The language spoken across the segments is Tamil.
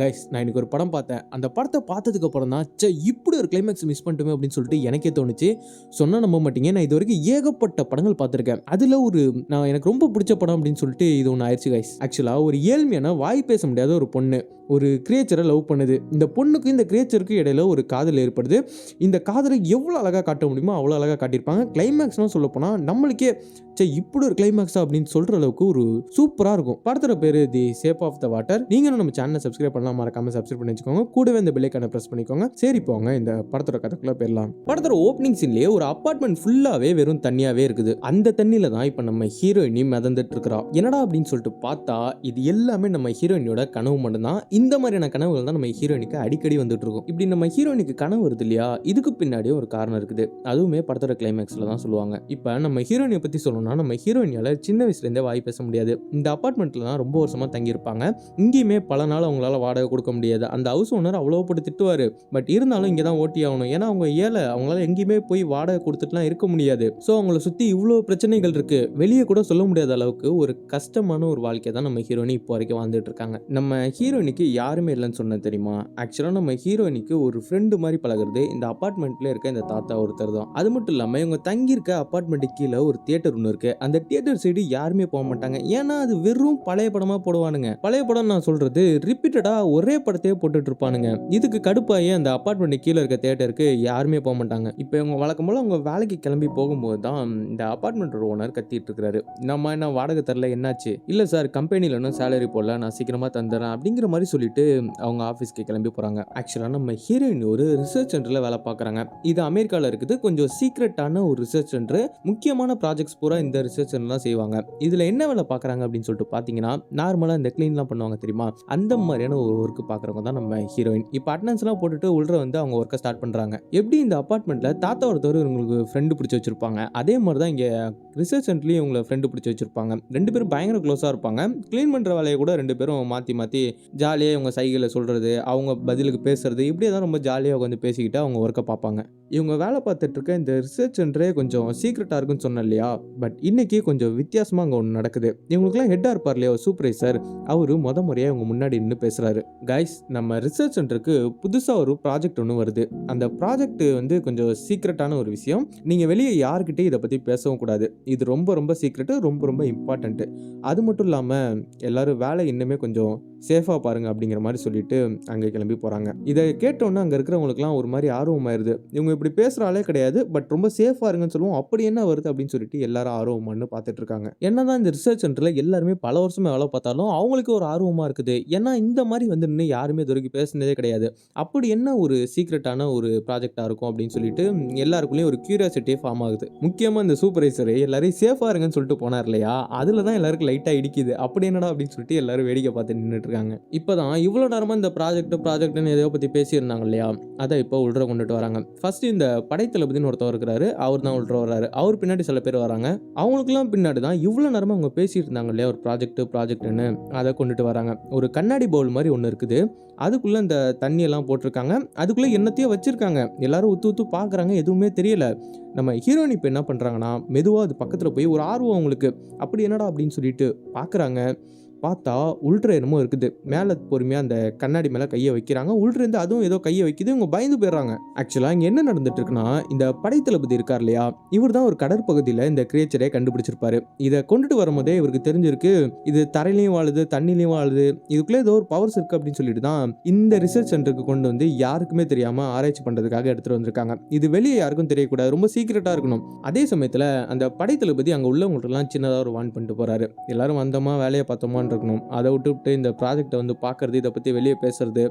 கைஸ் நான் இன்றைக்கி ஒரு படம் பார்த்தேன். அந்த படத்தை பார்த்ததுக்கு அப்புறம் தான் சே இப்படி ஒரு கிளைமேக்ஸ் மிஸ் பண்ணிட்டுமே அப்படின்னு சொல்லிட்டு எனக்கே தோணுச்சு. சொன்னால் நம்ப மாட்டீங்க. நான் இது வரைக்கும் ஏகப்பட்ட படங்கள் பார்த்துருக்கேன். அதில் ஒரு நான் எனக்கு ரொம்ப பிடிச்ச படம் அப்படின்னு சொல்லிட்டு இது ஒன்று ஆயிடுச்சு கைஸ் ஆக்சுவலாக ஒரு ஏழ்மையான வாய் பேச முடியாத ஒரு பொண்ணு. ஒரு கிரியேச்சரை லவ் பண்ணுது. இந்த பொண்ணுக்கு இந்த கிரியேச்சருக்கு இடையில ஒரு காதல் ஏற்படுது. இந்த காதலை எவ்வளோ அழகாக காட்ட முடியுமோ அவ்வளோ அழகாக காட்டியிருப்பாங்க. கிளைமேக்ஸ்னு சொல்ல போனால் நம்மளுக்கே சே இப்படி ஒரு கிளைமேக்ஸா அப்படின்னு சொல்கிற அளவுக்கு ஒரு சூப்பராக இருக்கும். படத்தோட பேர் the shape of the water நீங்களும் நம்ம சேனலை சப்ஸ்கிரைப் சேனல்லாம் மறக்காம சப்ஸ்கிரைப் பண்ணி வச்சுக்கோங்க. கூடவே இந்த பில்லைக்கான ப்ரெஸ் பண்ணிக்கோங்க. சரி போங்க இந்த படத்தோட கதைக்குள்ள போயிடலாம். படத்தோட ஓப்பனிங் சீன்லேயே ஒரு அப்பார்ட்மெண்ட் ஃபுல்லாகவே வெறும் தண்ணியாகவே இருக்குது. அந்த தண்ணியில தான் இப்போ நம்ம ஹீரோயினி மிதந்துட்டு இருக்கிறா. என்னடா அப்படின்னு சொல்லிட்டு பார்த்தா இது எல்லாமே நம்ம ஹீரோயினியோட கனவு மட்டும்தான். இந்த மாதிரியான கனவுகள் தான் நம்ம ஹீரோயினுக்கு அடிக்கடி வந்துட்டு இருக்கும். இப்படி நம்ம ஹீரோயினுக்கு கனவு வருது இல்லையா இதுக்கு பின்னாடியே ஒரு காரணம் இருக்குது. அதுவுமே படத்தோட கிளைமேக்ஸில் தான் சொல்லுவாங்க. இப்போ நம்ம ஹீரோயினை பற்றி சொல்லணும்னா நம்ம ஹீரோயினியால் சின்ன வயசுலேருந்தே வாய் பேச முடியாது. இந்த அப்பார்ட்மெண்ட்டில் தான் ரொம்ப வருஷமாக தங்கியிருப்பாங்க. இங்கேயுமே பல நாள் அவங்களால வாடகை கொடுக்க முடியாது. அந்த ஹவுஸ் ஓனர் அவ்வளோ போட்டு திட்டுவார். பட் இருந்தாலும் இங்கே தான் ஓட்டி ஆகணும். ஏன்னா அவங்க ஏழை. அவங்களால எங்கேயுமே போய் வாடகை கொடுத்துட்டுலாம் இருக்க முடியாது. ஸோ அவங்கள சுற்றி இவ்வளோ பிரச்சனைகள் இருக்குது வெளியே கூட சொல்ல முடியாத அளவுக்கு ஒரு கஷ்டமான ஒரு வாழ்க்கை தான் நம்ம ஹீரோயினி இப்போ வரைக்கும் வாழ்ந்துட்டு இருக்காங்க. நம்ம ஹீரோயினிக்கு யாருமே இல்லைன்னு சொன்னது தெரியுமா? ஆக்சுவலாக நம்ம ஹீரோயினிக்கு ஒரு ஃப்ரெண்டு மாதிரி பழகுறது இந்த அப்பார்ட்மெண்ட்டில் இருக்க இந்த தாத்தா ஒருத்தர் தான். அது மட்டும் இல்லாமல் இவங்க தங்கியிருக்க அப்பார்ட்மெண்ட்டுக்கு கீழே ஒரு தியேட்டர் ஒன்று இருக்குது அந்த தியேட்டர் சைடு யாருமே போக மாட்டாங்க. ஏன்னா அது வெறும் பழைய படமாக போடுவானுங்க. பழைய படம் நான் சொல்கிறது ரிப்பீட்டடாக ஒரே படத்தையே போட்டுட்டு இருப்பானுங்க இதுக்கு கடுப்பாகி அந்த அப்பார்ட்மெண்ட் கீழே இருக்க தேட்டருக்கு யாருமே போக மாட்டாங்க. இப்போ இவங்க வழக்கம் போல் அவங்க வேலைக்கு கிளம்பி போகும்போது தான் இந்த அப்பார்ட்மெண்ட் ஓனர் கத்திட்டு இருக்கிறாரு நம்ம என்ன வாடகை தரல என்னாச்சு? இல்லை சார் கம்பெனியில் இன்னும் சேலரி போடல நான் சீக்கிரமாக தந்துடுறேன் அப்படிங்கிற மாதிரி சொல்லிட்டு அவங்க ஆஃபீஸ்க்கு கிளம்பி போகிறாங்க ஆக்சுவலாக நம்ம ஹீரோயின் ஒரு ரிசர்ச் சென்டரில் வேலை பார்க்குறாங்க. இது அமெரிக்காவில் இருக்குது. கொஞ்சம் சீக்ரெட்டான ஒரு ரிசர்ச் சென்டர் முக்கியமான ப்ராஜெக்ட்ஸ் பூரா இந்த ரிசர்ச் சென்டர் தான் செய்வாங்க. இதில் என்ன வேலை பார்க்குறாங்க அப்படின்னு சொல்லிட்டு பார்த்தீங்கன்னா நார்மலாக இந்த க்ளீன்லாம் பண்ணுவாங்க தெரியுமா? அந்த மாதிரியான ஒரு ஒர்க்கு பார்க்குறவங்க தான் நம்ம ஹீரோயின் இப்போ அட்டனன்ஸ்லாம் போட்டுட்டு உள்ள வந்து அவங்க ஒர்க்கை ஸ்டார்ட் பண்ணுறாங்க எப்படி இந்த அப்பார்ட்மெண்ட்டில் தாத்தா ஒருத்தர் இவங்களுக்கு ஃப்ரெண்டு பிடிச்சி வச்சிருப்பாங்க? அதே மாதிரி தான் இங்கே ரிசர்ச் சென்டர்லேயும் இவங்களை ஃப்ரெண்டு பிடிச்சி வச்சிருப்பாங்க. ரெண்டு பேரும் பயங்கர க்ளோஸாக இருப்பாங்க. க்ளீன் பண்ணுற வேலையை கூட ரெண்டு பேரும் மாற்றி மாற்றி ஜாலியாக இவங்க சைகையில் சொல்கிறது அவங்க பதிலுக்கு பேசுறது இப்படியே தான் ரொம்ப ஜாலியாக உட்காந்து பேசிக்கிட்டு அவங்க ஒர்க்கை பார்ப்பாங்க. இவங்க வேலை பார்த்துட்டு இருக்க இந்த ரிசர்ச் சென்டரே கொஞ்சம் சீக்ரெட்டாக இருக்குன்னு சொன்னேன் இல்லையா? பட் இன்னைக்கு கொஞ்சம் வித்தியாசமாக அங்கே ஒன்று நடக்குது. இவங்களுக்குலாம் ஹெட்டாக இருப்பார் இல்லையா? சூப்பர்வைசர் அவர் முத முறையாக இவங்க முன்னாடி நின்று பேசுகிறாரு கைஸ் நம்ம ரிசர்ச் சென்டருக்கு புதுசாக ஒரு ப்ராஜெக்ட் ஒன்று வருது. அந்த ப்ராஜெக்ட் வந்து கொஞ்சம் சீக்ரெட்டான ஒரு விஷயம். நீங்கள் வெளியே யாருக்கிட்டையும் இதை பற்றி பேசவும் கூடாது. இது ரொம்ப ரொம்ப சீக்ரெட்டு ரொம்ப ரொம்ப இம்பார்ட்டண்ட்டு அது மட்டும் இல்லாமல் எல்லோரும் வேலை இன்னுமே கொஞ்சம் சேஃபாக பாருங்க அப்படிங்கிற மாதிரி சொல்லிட்டு அங்கே கிளம்பி போகிறாங்க இதை கேட்டோன்னே அங்கே இருக்கிறவங்களுக்குலாம் ஒரு மாதிரி ஆர்வமாயிருது. இவங்க இப்படி அப்படி ஆளே கிடையாது. பட் ரொம்ப சேஃபாக இருங்கன்னு சொல்லுவோம். அப்படி என்ன வருது அப்படின்னு சொல்லிட்டு எல்லாரும் ஆர்வமானு பார்த்துட்டு இருக்காங்க. என்னதான் இந்த ரிசர்ச் சென்டரில் எல்லாருமே பல வருஷமே வேலை பார்த்தாலும் அவங்களுக்கு ஒரு ஆர்வமாக இருக்குது. ஏன்னா இந்த மாதிரி வந்து நின்று யாருமே இது வரைக்கும் பேசுனதே கிடையாது. அப்படி என்ன ஒரு சீக்ரெட்டான ஒரு ப்ராஜெக்டாக இருக்கும் அப்படின்னு சொல்லிட்டு எல்லாருக்குள்ளேயும் ஒரு கியூரியாசிட்டியே ஃபார்ம் ஆகுது. முக்கியமாக இந்த சூப்பர்வைசர் எல்லாரையும் சேஃபாக இருங்கன்னு சொல்லிட்டு போனார் இல்லையா? அதில் தான் எல்லாருக்கும் லைட்டாக இடிக்குது. அப்படி என்னடா அப்படின்னு சொல்லிட்டு எல்லாரும் வேடிக்கை பார்த்து நின்றுட்டு இருக்காங்க. இப்போ தான் இவ்வளோ நேரமாக இந்த ப்ராஜெக்ட் ப்ராஜெக்ட்னு எதையோ பற்றி பேசியிருந்தாங்க இல்லையா? அதை இப்போ உள்ள கொண்டுட்டு வராங்க. ஃபர்ஸ்ட் இந்த படைத்தளபதினு ஒருத்தர் இருக்கிறாரு. அவர் தான் உள்ள வராரு அவர் பின்னாடி சில பேர் வராங்க. அவங்களுக்குலாம் பின்னாடி தான் இவ்வளோ நேரமாக அவங்க பேசிட்டு இருந்தாங்க இல்லையா? ஒரு ப்ராஜெக்ட் ப்ராஜெக்ட்னு அதை கொண்டுட்டு வராங்க. ஒரு கண்ணாடி பவுல் மாதிரி ஒன்று இருக்குது. அதுக்குள்ளே இந்த தண்ணியெல்லாம் போட்டிருக்காங்க. அதுக்குள்ளே என்னத்தையோ வச்சுருக்காங்க. எல்லாரும் உத்து உத்து பார்க்குறாங்க. எதுவுமே தெரியல. நம்ம ஹீரோயின் இப்போ என்ன பண்ணுறாங்கன்னா மெதுவாக அது பக்கத்தில் போய் ஒரு ஆர்வம் அவங்களுக்கு. அப்படி என்னடா அப்படின்னு சொல்லிட்டு பார்க்குறாங்க. பார்த்தா உள்ற என்னமோ இருக்குது. மேலே பொறுமையாக அந்த கண்ணாடி மேலே கையை வைக்கிறாங்க. உள்ட்ருந்து அதுவும் ஏதோ கையை வைக்குது. இவங்க பயந்து போயிடுறாங்க. ஆக்சுவலாக இங்கே என்ன நடந்துட்டு இருக்குன்னா இந்த படைத்தளபதி இருக்கார் இல்லையா? இவர் தான் ஒரு கடற்பகுதியில் இந்த கிரியேச்சரை கண்டுபிடிச்சிருப்பாரு. இதை கொண்டுட்டு வரும்போதே இவருக்கு தெரிஞ்சிருக்கு இது தரையிலையும் வாழுது தண்ணிலையும் வாழுது இதுக்குள்ளே ஏதோ ஒரு பவர்ஸ் இருக்குது அப்படின்னு சொல்லிட்டு தான் இந்த ரிசர்ச் சென்டருக்கு கொண்டு வந்து யாருக்குமே தெரியாமல் ஆராய்ச்சி பண்ணுறதுக்காக எடுத்துகிட்டு வந்திருக்காங்க. இது வெளியே யாருக்கும் தெரியக்கூடாது. ரொம்ப சீக்கிரட்டாக இருக்கணும். அதே சமயத்தில் அந்த படைத்தளபதி அங்கே உள்ளவங்களுக்கெல்லாம் சின்னதாக ஒரு வான் பண்ணிட்டு போகிறாரு எல்லாரும் வந்தோமா வேலையை பார்த்தோமான்னு இருக்கணும் அதை விட்டுவிட்டு இந்த ப்ராஜெக்டை வந்து பார்க்கறது இதை பற்றி வெளியே பேசுறது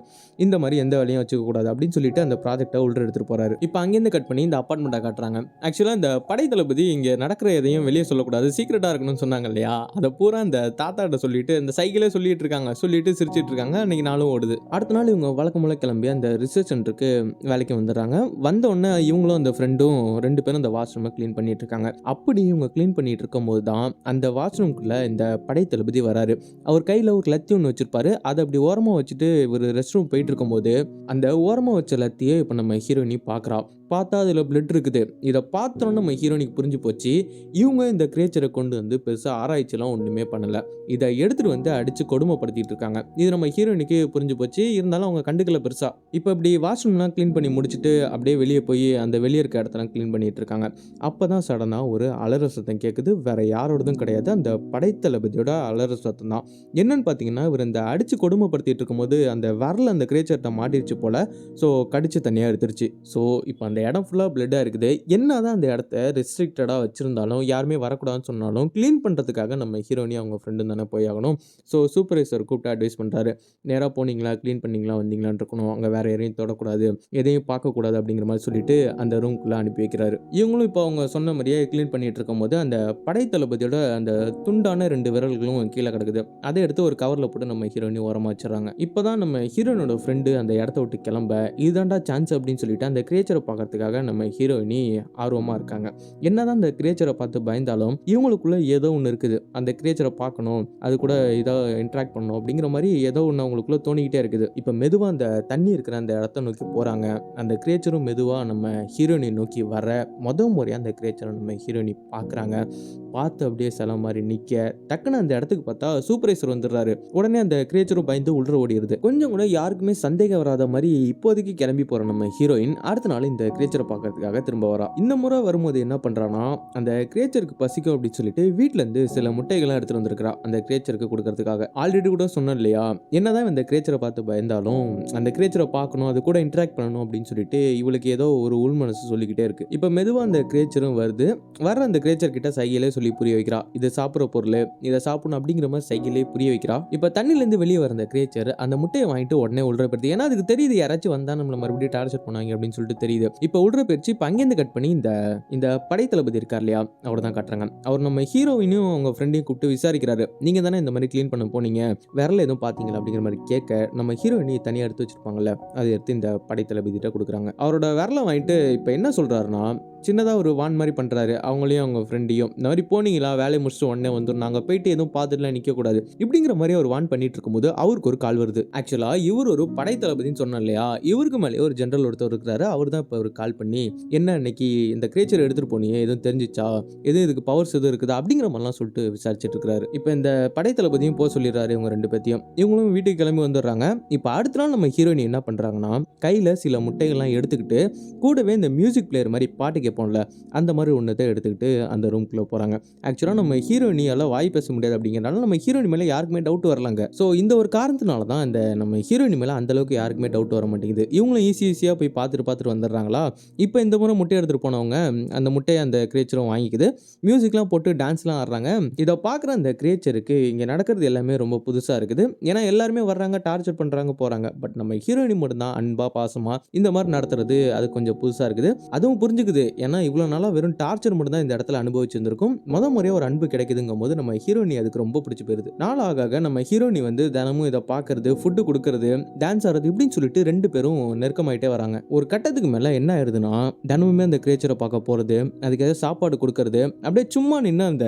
இந்த மாதிரி எந்த வேலையும் வச்சுக்கக்கூடாது அப்படின்னு சொல்லிட்டு அந்த ப்ராஜெக்டை உள்ள எடுத்துகிட்டு போகிறாரு இப்போ அங்கேருந்து கட் பண்ணி இந்த அப்பார்ட்மெண்ட்டை காட்டுறாங்க. ஆக்சுவலாக இந்த படைத்தளபதி இங்கே நடக்கிற எதையும் வெளியே சொல்லக்கூடாது. சீக்கிரட்டாக இருக்கணும்னு சொன்னாங்க இல்லையா? அதை பூரா இந்த தாத்தாட்ட சொல்லிட்டு இந்த சைக்கிளே சொல்லிட்டு இருக்காங்க. சொல்லிட்டு சிரிச்சிட்டு இருக்காங்க. அன்னைக்கு நாளும் ஓடுது. அடுத்த நாள் இவங்க வழக்கம் போல கிளம்பி அந்த ரிசர்ச் சென்டருக்கு வேலைக்கு வந்துடுறாங்க. வந்த உடனே இவங்களும் அந்த ஃப்ரெண்டும் ரெண்டு பேரும் அந்த வாஷ்ரூமை க்ளீன் பண்ணிட்டு இருக்காங்க. அப்படி இவங்க க்ளீன் பண்ணிட்டு இருக்கும்போது தான் அந்த வாஷ்ரூம்குள்ள இந்த படைத்தளபதி வராரு. அவர் கையில் ஒரு லத்தி ஒன்று வச்சுருப்பாரு. அதை அப்படி ஓரமாக வச்சுட்டு ஒரு ரெஸ்ட் ரூம் போயிட்டு இருக்கும்போது அந்த ஓரமாக வச்ச லத்தியை இப்போ நம்ம ஹீரோயினி பார்க்குறா. பார்த்தா அதில் பிளட் இருக்குது. இதை பார்த்தோன்னே நம்ம ஹீரோனிக்கு புரிஞ்சு போச்சு. இவங்க இந்த கிரேச்சரை கொண்டு வந்து பெருசாக ஆராய்ச்சிலாம் ஒன்றுமே பண்ணலை. இதை எடுத்துகிட்டு வந்து அடித்து கொடுமைப்படுத்திட்டு இருக்காங்க. இது நம்ம ஹீரோனிக்கு புரிஞ்சு போச்சு. இருந்தாலும் அவங்க கண்டுக்கல பெருசாக இப்போ இப்படி வாஷ்ரூம்லாம் க்ளீன் பண்ணி முடிச்சுட்டு அப்படியே வெளியே போய் அந்த வெளியே இருக்க இடத்தெல்லாம் க்ளீன் பண்ணிட்டு இருக்காங்க. அப்போ தான் சடனாக ஒரு அலற சத்தம் கேட்குது வேறு யாரோடதும் கிடையாது. அந்த படைத்தளபதியோட அலற சத்தம் தான். என்னன்னு பார்த்தீங்கன்னா இவர் இந்த அடித்து கொடுமைப்படுத்திட்டு இருக்கும்போது அந்த வரல அந்த கிரேச்சர்கிட்ட மாட்டிருச்சு போல். ஸோ கடிச்சு தனியாக எடுத்துருச்சு. ஸோ இப்போ அந்த இடம் ஃபுல்லாக பிளட்டாக இருக்குது. என்ன தான் அந்த இடத்த ரெஸ்ட்ரிக்டடாக வச்சுருந்தாலும் யாருமே வரக்கூடாதுன்னு சொன்னாலும் க்ளீன் பண்ணுறதுக்காக நம்ம ஹீரோனி அவங்க ஃப்ரெண்டு தானே போய் ஆகணும். ஸோ சூப்பர்வைசர் கூப்பிட்டு அட்வைஸ் பண்ணுறாரு நேராக போனீங்களா? க்ளீன் பண்ணிங்களா? வந்தீங்களான்னு இருக்கணும். அங்கே வேறு யாரையும் தொடக்கூடாது. எதையும் பார்க்கக்கூடாது அப்படிங்கிற மாதிரி சொல்லிட்டு அந்த ரூம்குள்ளே அனுப்பி வைக்கிறாரு. இவங்களும் இப்போ அவங்க சொன்ன மாதிரியே க்ளீன் பண்ணிட்டு இருக்கும்போது அந்த படைத்தளபதியோட அந்த துண்டான ரெண்டு விரல்களும் கீழே கிடக்குது. அதை எடுத்து ஒரு கவரில் போட்டு நம்ம ஹீரோனி ஓரமாக வச்சுறாங்க இப்போ தான் நம்ம ஹீரோனோட ஃப்ரெண்டு அந்த இடத்த விட்டு கிளம்ப இதுதான்டா சான்ஸ் அப்படின்னு சொல்லிட்டு அந்த கிரேச்சரை பார்க்கறதுக்காக நம்ம ஹீரோயினி ஆர்வமாக இருக்காங்க. என்னதான் அந்த கிரியேச்சரை பார்த்து பயந்தாலும் இவங்களுக்குள்ள ஏதோ ஒன்று இருக்குது. அந்த கிரியேச்சரை பார்க்கணும். அது கூட ஏதோ இன்ட்ராக்ட் பண்ணணும் அப்படிங்கிற மாதிரி ஏதோ ஒன்று அவங்களுக்குள்ள தோணிக்கிட்டே இருக்குது. இப்போ மெதுவாக அந்த தண்ணி இருக்கிற அந்த இடத்த நோக்கி போகிறாங்க அந்த கிரேச்சரும் மெதுவாக நம்ம ஹீரோயினை நோக்கி வர முத முறையாக அந்த கிரியேச்சரை நம்ம ஹீரோயினி பார்க்குறாங்க பார்த்து அப்படியே சில மாதிரி நிற்க டக்குன்னு அந்த இடத்துக்கு பார்த்தா சூப்பர்வைசர் வந்துடுறாரு. உடனே அந்த கிரேச்சரும் பயந்து உள்ள ஓடிடுது. கொஞ்சம் கூட யாருக்குமே சந்தேகம் வராத மாதிரி இப்போதைக்கு கிளம்பி போகிற நம்ம ஹீரோயின் அடுத்த நாள் இந்த கிரேச்சரை பார்க்கறதுக்காக திரும்ப வரா. இந்த முறை வரும்போது என்ன பண்ணுறான்னா அந்த கிரேச்சருக்கு பசிக்கும் அப்படின்னு சொல்லிட்டு வீட்டிலேருந்து சில முட்டைகள்லாம் எடுத்துகிட்டு வந்திருக்கிறா அந்த கிரேச்சருக்கு கொடுக்கறதுக்காக. ஆல்ரெடி கூட சொன்னோம் இல்லையா? என்னதான் இந்த கிரேச்சரை பார்த்து பயந்தாலும் அந்த கிரேச்சரை பார்க்கணும் அது கூட இன்ட்ராக்ட் பண்ணணும் அப்படின்னு சொல்லிட்டு இவளுக்கு ஏதோ ஒரு உள் மனசு சொல்லிக்கிட்டே இருக்கு. இப்போ மெதுவாக அந்த கிரேச்சரும் வருது. வர அந்த கிரேச்சர் கிட்ட சைகையிலே சொல்லி புரிய வைக்கிறா. இதை சாப்பிட்ற பொருள் இதை சாப்பிடணும் அப்படிங்கிற மாதிரி சைகையிலே புரிய வைக்கிறா. இப்போ தண்ணிலேருந்து வெளியே வர அந்த கிரேச்சர் அந்த முட்டையை வாங்கிட்டு உடனே உள்ள போயிருது ஏன்னா அதுக்கு தெரியுது யாராச்சும் வந்தா நம்மள மறுபடியும் டார்ச்சர் பண்ணுவாங்க அப்படின்னு சொல்லிட்டு தெரியுது. இப்போ உள்ள பயிற்சி பங்கேந்து கட் பண்ணி இந்த இந்த படைத்தளபதி இருக்கார் இல்லையா அவர் தான் காட்டுறாங்க. அவர் நம்ம ஹீரோயினையும் அவங்க ஃப்ரெண்டையும் கூப்பிட்டு விசாரிக்கிறாரு. நீங்க தானே இந்த மாதிரி க்ளீன் பண்ண போனீங்க விரல எதுவும் பார்த்தீங்களா அப்படிங்கிற மாதிரி கேட்க நம்ம ஹீரோயினி தனியாக எடுத்து வச்சிருப்பாங்கல்ல அதை எடுத்து இந்த படைத்தளபதிட்ட கொடுக்குறாங்க. அவரோட விரலை வாங்கிட்டு இப்போ என்ன சொல்றாருன்னா சின்னதாக ஒரு வான் மாதிரி பண்ணுறாரு அவங்களையும் அவங்க ஃப்ரெண்டையும் இந்த மாதிரி போனீங்களா வேலையை முடிச்சுட்டு உடனே வந்துடும் நாங்கள் போயிட்டு எதுவும் பார்த்துட்டுலாம் நிற்கக்கூடாது இப்படிங்கிற மாதிரி அவர் வான் பண்ணிட்டு இருக்கும்போது அவருக்கு ஒரு கால் வருது. ஆக்சுவலாக இவர் ஒரு படைத்தளபதின்னு சொன்னோம் இல்லையா இவருக்கு மேலே ஒரு ஜென்ரல் ஒருத்தர் இருக்கிறாரு. அவர் தான் இப்போ ஒரு கால் பண்ணி என்ன இன்னைக்கு இந்த கிரேச்சர் எடுத்துகிட்டு போனியே எதுவும் தெரிஞ்சிச்சா? எதுவும் இதுக்கு பவர்ஸ் எதுவும் இருக்குதா? அப்படிங்கிற மாதிரிலாம் சொல்லிட்டு விசாரிச்சுட்டு இருக்காரு. இப்போ இந்த படைத்தளபதியும் போக சொல்லிடுறாரு இவங்க ரெண்டு பேத்தையும். இவங்களும் வீட்டுக்கு கிளம்பி வந்துடுறாங்க. இப்போ அடுத்த நாள் நம்ம ஹீரோயின் என்ன பண்ணுறாங்கன்னா கையில் சில முட்டைகள்லாம் எடுத்துக்கிட்டு கூடவே இந்த மியூசிக் பிளேயர் மாதிரி பாட்டு கேட்போம்ல அந்த மாதிரி ஒன்றத்தை எடுத்துக்கிட்டு அந்த ரூம்குள்ளே போகிறாங்க ஆக்சுவலாக நம்ம ஹீரோயினியால் வாய் பேச முடியாது அப்படிங்கிறனால நம்ம ஹீரோயின் மேலே யாருக்குமே டவுட் வரலாங்க. ஸோ இந்த ஒரு காரணத்தினால தான் இந்த நம்ம ஹீரோயின் மேலே அந்தளவுக்கு யாருக்குமே டவுட் வர மாட்டேங்குது. இவங்களும் ஈஸி ஈஸியாக போய் பார்த்துட்டு பார்த்துட்டு வந்துடுறாங்களா? இப்போ இந்த முறை முட்டை எடுத்துகிட்டு போனவங்க அந்த முட்டையை அந்த கிரியேச்சரும் வாங்கிக்குது. மியூசிக்லாம் போட்டு டான்ஸ்லாம் ஆடுறாங்க. இதை பார்க்குற அந்த கிரியேச்சருக்கு இங்கே நடக்கிறது எல்லாமே ரொம்ப புதுசாக இருக்குது. ஏன்னா எல்லாருமே வர்றாங்க டார்ச்சர் பண்ணுறாங்க போகிறாங்க பட் நம்ம ஹீரோயினி மட்டும்தான் அன்பாக பாசமாக இந்த மாதிரி நடத்துறது அது கொஞ்சம் புதுசாக இருக்குது. அதுவும் புரிஞ்சுக்குது. ஏன்னா இவ்வளோ நாளாக வெறும் டார்ச்சர் மட்டும்தான் இந்த இடத்துல அனுபவிச்சிருந்திருக்கும். முத முறையாக ஒரு அன்பு கிடைக்குதுங்கும் போது நம்ம ஹீரோயினி அதுக்கு ரொம்ப பிடிச்சி போயிருது. நாளாக ஆக நம்ம ஹீரோயினி வந்து தினமும் இதை பார்க்கறது ஃபுட்டு கொடுக்கறது டான்ஸ் ஆடுறது இப்படின்னு சொல்லிட்டு ரெண்டு பேரும் நெருக்கமாயிட்டே வராங்க. ஒரு கட்டத்துக்கு மேலே என்ன ஆயிருதுன்னா தினமுமே அந்த கிரேச்சரை பார்க்க போகிறது அதுக்கு ஏதாவது சாப்பாடு கொடுக்கறது அப்படியே சும்மா நின்று அந்த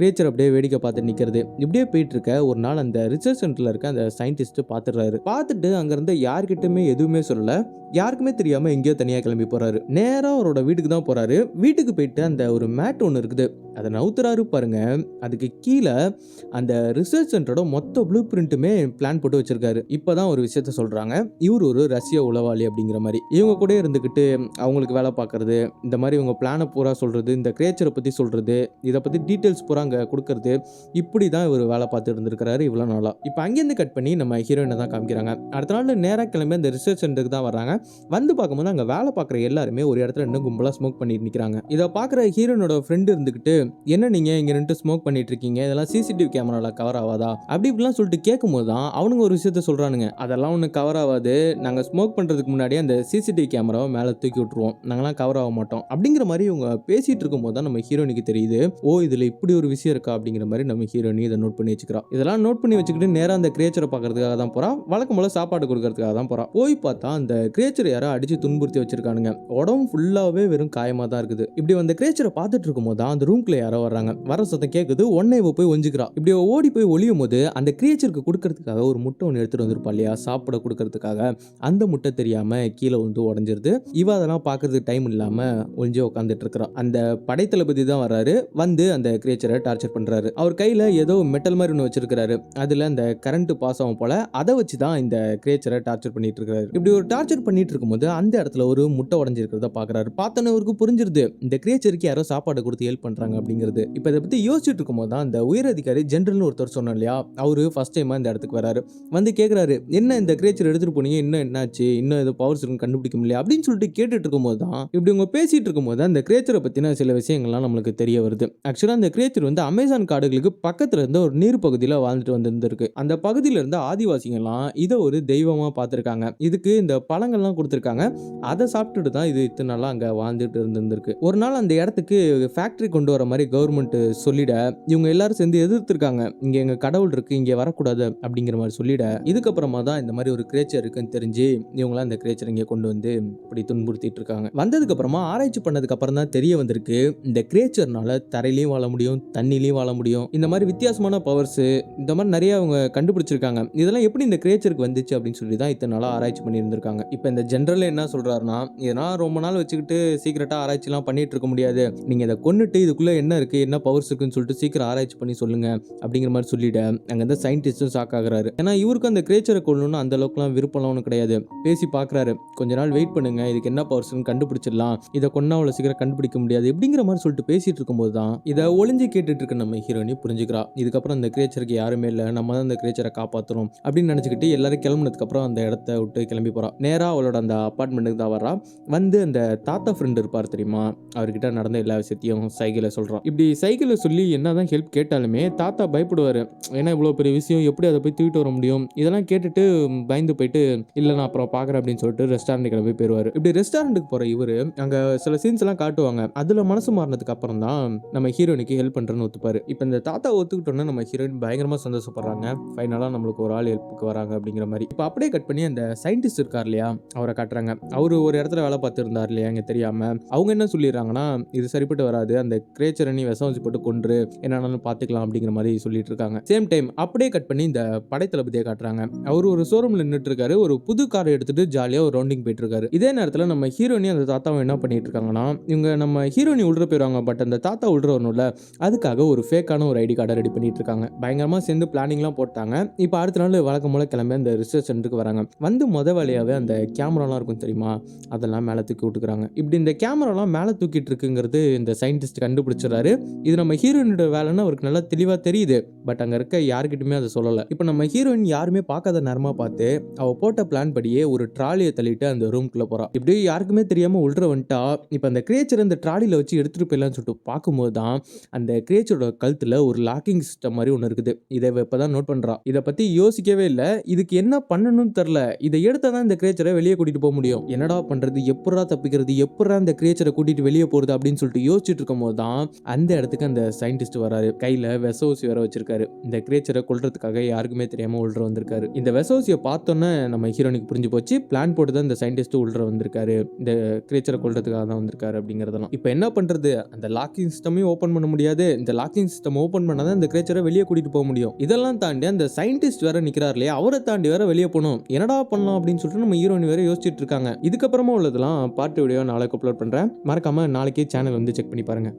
கிரேச்சர் அப்படியே வேடிக்கை பார்த்து நிற்கிறது இப்படியே போயிட்டு இருக்க ஒரு நாள் அந்த ரிசர்ச் சென்டரில் இருக்க அந்த சயின்டிஸ்ட் பார்த்துடுறாரு. பார்த்துட்டு அங்கேருந்து யார்கிட்டயுமே எதுவுமே சொல்லலை. யாருக்குமே தெரியாமல் எங்கேயோ தனியாக கிளம்பி போகிறாரு நேராக அவரோட வீட்டுக்கு தான் போகிறாரு வீட்டுக்கு போயிட்டு அந்த ஒரு மேட் ஒன்று இருக்குது. அதை நவுத்துறாரு பாருங்க. அதுக்கு கீழே அந்த ரிசர்ச் சென்டரோட மொத்த ப்ளூ பிரிண்ட்டுமே பிளான் போட்டு வச்சிருக்காரு. இப்போதான் ஒரு விஷயத்த சொல்கிறாங்க இவர் ஒரு ரஷ்ய உளவாளி அப்படிங்கிற மாதிரி. இவங்க கூட இருந்துக்கிட்டு அவங்களுக்கு வேலை பார்க்குறது இந்த மாதிரி இவங்க பிளானை பூரா சொல்கிறது இந்த கிரேச்சரை பற்றி சொல்கிறது இதை பற்றி டீட்டெயில்ஸ் பூரா அங்கே கொடுக்கறது இப்படி தான் இவர் வேலை பார்த்துட்டு இருந்திருக்கிறாரு இவ்வளோ நாளாக இப்போ அங்கேருந்து கட் பண்ணி நம்ம ஹீரோயினை தான் காமிக்கிறாங்க. அடுத்த நாள் நேராக கிளம்பி அந்த ரிசர்ச் சென்டருக்கு தான் வர்றாங்க. வந்து பார்க்கும்போது அங்கே வேலை பார்க்குற எல்லாருமே ஒரு இடத்துல இன்னும் கும்பலாக ஸ்மோக் பண்ணிட்டு நிற்கிறாங்க இதை பார்க்குற ஹீரோனோட ஃப்ரெண்டு இருந்துக்கிட்டு என்ன நீங்கள் இங்கே நின்று ஸ்மோக் பண்ணிட்டு இருக்கீங்க? இதெல்லாம் சிசிடிவி கேமராவில் கவர் ஆகாதா? அப்படி இப்படிலாம் சொல்லிட்டு கேட்கும்போது தான் அவனுங்க ஒரு விஷயத்த சொல்கிறானுங்க அதெல்லாம் ஒன்று கவர் ஆகாது. நாங்கள் ஸ்மோக் பண்ணுறதுக்கு முன்னாடியே அந்த சிசிடிவி கேமராவை மேலே தூக்கி விட்டுருவோம். நாங்களாம் கவர் ஆக மாட்டோம். அப்படிங்கிற மாதிரி இவங்க பேசிகிட்டு இருக்கும்போது தான் நம்ம ஹீரோனிக்கு தெரியுது. ஓ இதில் இப்படி ஒரு விஷயம் இருக்கா? அப்படிங்கிற மாதிரி நம்ம ஹீரோனி இதை நோட் பண்ணி வச்சுக்கிறா. இதெல்லாம் நோட் பண்ணி வச்சுக்கிட்டு நேராக அந்த கிரேச்சரை பார்க்கறதுக்காக தான் போகிறா வழக்கம் போல் சாப்பாடு கொடுக்கறதுக்காக தான் போகிறா போய் பார்த்தா அந்த கிரேச்சர் யாரோ அடித்து துன்புறுத்தி வச்சிருக்கானுங்க. உடம்பு ஃபுல்லாகவே வெறும் காயமாக தான் இருக்குது. இப்படி அந்த கிரேச்சரை பார்த்துட்டு இருக்கும்போது தான் அந்த ரூம்குள்ள யாரோ வர்றாங்க. வர சத்தம் கேட்குது உடனே இவ போய் ஒஞ்சிக்கிறா. இப்படி ஓடி போய் ஒளியும் போது அந்த கிரியேச்சருக்கு கொடுக்கறதுக்காக ஒரு முட்டை ஒன்று எடுத்துட்டு வந்திருப்பா இல்லையா? சாப்பிட கொடுக்கறதுக்காக. அந்த முட்டை தெரியாம கீழே வந்து உடஞ்சிருது. இவ அதெல்லாம் பார்க்கறதுக்கு டைம் இல்லாமல் ஒழிஞ்சே உட்காந்துட்டு இருக்கிறான் அந்த படைத்தளபதி தான் வராரு வந்து அந்த கிரியேச்சரை டார்ச்சர் பண்ணுறாரு அவர் கையில் ஏதோ மெட்டல் மாதிரி ஒன்று வச்சிருக்கிறாரு. அதில் அந்த கரண்ட் பாஸ் ஆகும் போல அதை வச்சு தான் இந்த கிரியேச்சரை டார்ச்சர் பண்ணிட்டு இருக்காரு இப்படி ஒரு டார்ச்சர் பண்ணிட்டு இருக்கும்போது அந்த இடத்துல ஒரு முட்டை உடஞ்சிருக்கிறத பார்க்குறாரு. பார்த்தோன்னே அவருக்கு புரிஞ்சிருது இந்த கிரியேச்சருக்கு யாரோ சாப்பாடு கொடுத்து ஹெல்ப் பண்ணுறாங்க அப்படிங்கிறது. இப்போ இதை பற்றி யோசிச்சுட்டு இருக்கும்போது தான் அந்த உயர் அதிகாரி ஜென்ரல்னு ஒருத்தர் சொன்னோம் இல்லையா? அவரு ஃபர்ஸ்ட் டைமாக இந்த இடத்துக்கு வராரு வந்து கேட்குறாரு என்ன இந்த கிரியேச்சர் எடுத்துகிட்டு போனீங்க? இன்னும் என்னாச்சு? இன்னும் ஏதோ பவர்ஸ் இருக்குன்னு கண்டுபிடிக்க முடியல? அப்படின்னு சொல்லிட்டு கேட்டுட்டு இருக்கும்போது தான் இப்படி உங்க பேசிட்டு இருக்கும்போது அந்த கிரியேச்சரை பற்றின சில விஷயங்கள்லாம் நம்மளுக்கு தெரிய வருது. ஆக்சுவலாக அந்த கிரியேச்சர் வந்து அமேசான் காடுகளுக்கு பக்கத்தில் இருந்த ஒரு நீர் பகுதியில் வாழ்ந்துட்டு வந்திருந்திருக்கு. அந்த பகுதியில் இருந்த ஆதிவாசிகள்லாம் இதை ஒரு தெய்வமாக பார்த்துருக்காங்க. இதுக்கு இந்த பழங்கள்லாம் கொடுத்துருக்காங்க. அதை சாப்பிட்டுட்டு தான் இது இத்தனை நாளாக அங்கே வாழ்ந்துட்டு இருந்திருக்கு ஒரு நாள் அந்த இடத்துக்கு ஃபேக்ட்ரி கொண்டு வர மாதிரி கவர்மெண்ட் சொல்லிட இவங்க எல்லாரும் சேர்ந்து எதிர்த்திருக்காங்க. இங்கே எங்கள் கடவுள் இருக்கு இங்கே வரக்கூடாது அப்படிங்கிற மாதிரி சொல்லிட இதுக்கப்புறமா தான் இந்த மாதிரி ஒரு கிரேச்சர் இருக்குன்னு தெரிஞ்சு இவங்களாம் இந்த கிரேச்சர் இங்கே கொண்டு வந்து இப்படி துன்புறுத்திட்டு இருக்காங்க வந்ததுக்கு அப்புறமா ஆராய்ச்சி பண்ணதுக்கு அப்புறம் தான் தெரிய வந்திருக்கு இந்த கிரேச்சர்னால தரையிலையும் வாழ முடியும் தண்ணிலையும் வாழ முடியும் இந்த மாதிரி வித்தியாசமான பவர்ஸ் இந்த மாதிரி நிறைய அவங்க கண்டுபிடிச்சிருக்காங்க. இதெல்லாம் எப்படி இந்த கிரேச்சருக்கு வந்துச்சு அப்படின்னு சொல்லி தான் இத்தனை நாளாக ஆராய்ச்சி பண்ணியிருந்திருக்காங்க. இப்போ இந்த ஜென்ரல் என்ன சொல்றாருன்னா இதெல்லாம் ரொம்ப நாள் வச்சுக்கிட்டு சீக்கிரட்டா ஆராய்ச்சிலாம் பண்ணிட்டு இருக்க முடியாது. நீங்க இதை கொன்னுட்டு இதுக்குள்ள என்ன இருக்கு என்ன பவர்ஸ் இருக்குன்னு சொல்லிட்டு சீக்கிரம் ஆராய்ச்சி பண்ணி சொல்லுங்க அப்படிங்கிற மாதிரி சொல்லிட்டு அங்க இருந்த சயின்டிஸ்டும் ஷாக் ஆகுறாரு. ஏன்னா இவருக்கு அந்த கிரேச்சரை கொள்ளணும்னு அந்த அளவுக்குலாம் விருப்பம்லாம் ஒன்றும் கிடையாது. பேசி பார்க்குறாரு. கொஞ்ச நாள் வெயிட் பண்ணுங்க இதுக்கு என்ன பர்சன் கண்டுபிடிச்சிடலாம். இதை கொண்டா அவ்வளோ சீக்கிரம் கண்டுபிடிக்க முடியாது. எப்படிங்கிற மாதிரி சொல்லிட்டு பேசிட்டு இருக்கும்போது தான் இதை ஒளிஞ்சு கேட்டுட்டு இருக்க நம்ம ஹீரோயினி புரிஞ்சுக்கிறா. இதுக்கப்புறம் இந்த கிரேச்சருக்கு யாருமே இல்லை. நம்ம தான் இந்த கிரேச்சரை காப்பாற்றுறோம் அப்படின்னு நினச்சிக்கிட்டு எல்லாரும் கிளம்புனதுக்கு அப்புறம் அந்த இடத்த விட்டு கிளம்பி போகிறா நேராக அவளோட அந்த அப்பார்ட்மெண்ட்டுக்கு தான் வர்றா. வந்து அந்த தாத்தா ஃப்ரெண்டு இருப்பார் தெரியுமா? அவர்கிட்ட நடந்த எல்லா விஷயத்தையும் சைக்கிளை சொல்கிறான் இப்படி சைக்கிளை சொல்லி என்ன தான் ஹெல்ப் கேட்டாலுமே தாத்தா பயப்படுவார். ஏன்னா இவ்வளோ பெரிய விஷயம் எப்படி அதை போய் தூக்கிட்டு வர முடியும்? இதெல்லாம் கேட்டுட்டு பயந்து போயிட்டு இல்லை நான் அப்புறம் பார்க்குறேன் அப்படின்னு சொல்லிட்டு ரெஸ்டாரண்ட் கிளம்பி போயிடுவார் இப்படி ரெஸ்டாரண்ட்டுக்கு போகிற இவர் அங்கே சில சீன்ஸ் எல்லாம் காட்டுவாங்க. அதில் மனசு மாறினதுக்கு அப்புறம் தான் நம்ம ஹீரோயினுக்கு ஹெல்ப் பண்ணுறேன்னு ஒத்துப்பாரு. இப்போ இந்த தாத்தா ஒத்துக்கிட்டோன்னா நம்ம ஹீரோயின் பயங்கரமாக சந்தோஷப்படுறாங்க. ஃபைனலாக நம்மளுக்கு ஒரு ஆள் ஹெல்ப்புக்கு வராங்க அப்படிங்கிற மாதிரி. இப்போ அப்படியே கட் பண்ணி அந்த சயின்டிஸ்ட் இருக்கார் இல்லையா அவரை காட்டுறாங்க. அவர் ஒரு இடத்துல வேலை பார்த்துருந்தார் இல்லையா இங்கே தெரியாமல் அவங்க என்ன சொல்லிடுறாங்கன்னா இது சரிப்பட்டு வராது. அந்த கிரேச்சரை நீ விஷம் வச்சு போட்டு கொன்று என்னென்னு பார்த்துக்கலாம் அப்படிங்கிற மாதிரி சொல்லிட்டு இருக்காங்க. சேம் டைம் அப்படியே கட் பண்ணி இந்த படைத்தளபதியை காட்டுறாங்க. அவர் ஒரு ஷோரூமில் நின்றுட்டு இருக்காரு. ஒரு புது காரை எடுத்துட்டு ஜாலியாக ஒரு ரவுண்டிங் போயிட்டு இருக்காரு. இதே நேரத்தில் நம்ம ஹீரோனி அந்த தாத்தாவும் என்ன பண்ணிட்டு இருக்காங்கன்னா இவங்க நம்ம ஹீரோனி உள்ள போயிடுவாங்க பட் அந்த தாத்தா உள்ள வரணும்ல அதுக்காக ஒரு ஃபேக்கான ஒரு ஐடி கார்டை ரெடி பண்ணிட்டு இருக்காங்க பயங்கரமாக சேர்ந்து பிளானிங்லாம் போட்டாங்க. இப்போ அடுத்த நாள் வழக்கம் போல கிளம்பி அந்த ரிசர்ச் சென்டருக்கு வராங்க. வந்து முத வேலையாகவே அந்த கேமராலாம் இருக்கும் தெரியுமா? அதெல்லாம் மேலே தூக்கி விட்டுக்கிறாங்க. இப்படி இந்த கேமராலாம் மேலே தூக்கிட்டு இருக்குங்கிறது இந்த சயின்டிஸ்ட் கண்டுபிடிச்சிடறாரு. இது நம்ம ஹீரோயினோட வேலைன்னு அவருக்கு நல்லா தெளிவாக தெரியுது. பட் அங்கே இருக்க யாருக்கிட்டுமே அதை சொல்லலை. இப்போ நம்ம ஹீரோயின் யாருமே பார்க்காத நேரமாக பார்த்து அவள் போட்ட பிளான் படியே ஒரு ட்ராலியை தள்ளிட்டு அந்த ரூம்குள்ளே போகிறான் இப்படி யாருக்குமே தெரியாமல் உள்ற வந்துட்டா இப்போ அந்த கிரியேச்சர் அந்த ட்ராலியில் வச்சு எடுத்துகிட்டு போயிடலாம்னு சொல்லிட்டு பார்க்கும்போது தான் அந்த கிரியேச்சரோட கழுத்தில் ஒரு லாக்கிங் சிஸ்டம் மாதிரி ஒன்று இருக்குது. இதை இப்போ தான் நோட் பண்ணுறா இதை பற்றி யோசிக்கவே இல்லை. இதுக்கு என்ன பண்ணணும்னு தெரில இதை எடுத்தால் தான் இந்த கிரியேச்சரை வெளியே கூட்டிகிட்டு போக முடியும். என்னடா பண்ணுறது எப்படா தப்பிக்கிறது? எப்படா இந்த கிரியேச்சரை கூட்டிகிட்டு வெளியே போகிறது அப்படின்னு சொல்லிட்டு யோசிச்சுட்டு இருக்கும் போது தான் அந்த இடத்துக்கு அந்த சயின்டிஸ்ட் வராரு. கையில் வெசோசி வேற வச்சிருக்காரு. இந்த கிரியேச்சரை கொள்றதுக்காக யாருக்குமே தெரியாமல் உள்ள வந்திருக்காரு. இந்த வெசோசியை பார்த்தோன்னே நம்ம ஹீரோனிக்கு புரிஞ்சு போச்சு. பிளான் போட்டு தான் இந்த சயின்டிஸ்ட் உள்ள வந்திருக்காரு. இந்த கிரேச்சரை கொள்றதுக்காக தான் வந்திருக்காரு அப்படிங்கிறதெல்லாம். இப்போ என்ன பண்ணுறது அந்த லாக்கிங் சிஸ்டமையும் ஓப்பன் பண்ண முடியாது. இந்த லாக்கிங் சிஸ்டம் ஓப்பன் பண்ணால் தான் இந்த கிரேச்சரை வெளியே கூட்டிட்டு போக முடியும். இதெல்லாம் தாண்டி அந்த சயின்டிஸ்ட் வேற நிற்கிறார் இல்லையா? அவரை தாண்டி வேற வெளியே போகணும். என்னடா பண்ணலாம் அப்படின்னு சொல்லிட்டு நம்ம ஹீரோயின் வேற யோசிச்சுட்டு இருக்காங்க. இதுக்கப்புறமா உள்ளதெல்லாம் பார்ட் வீடியோ நாளைக்கு அப்லோட் பண்ணுறேன் மறக்காம நாளைக்கே சேனல் வந்து செக் பண்ணி பாருங்கள்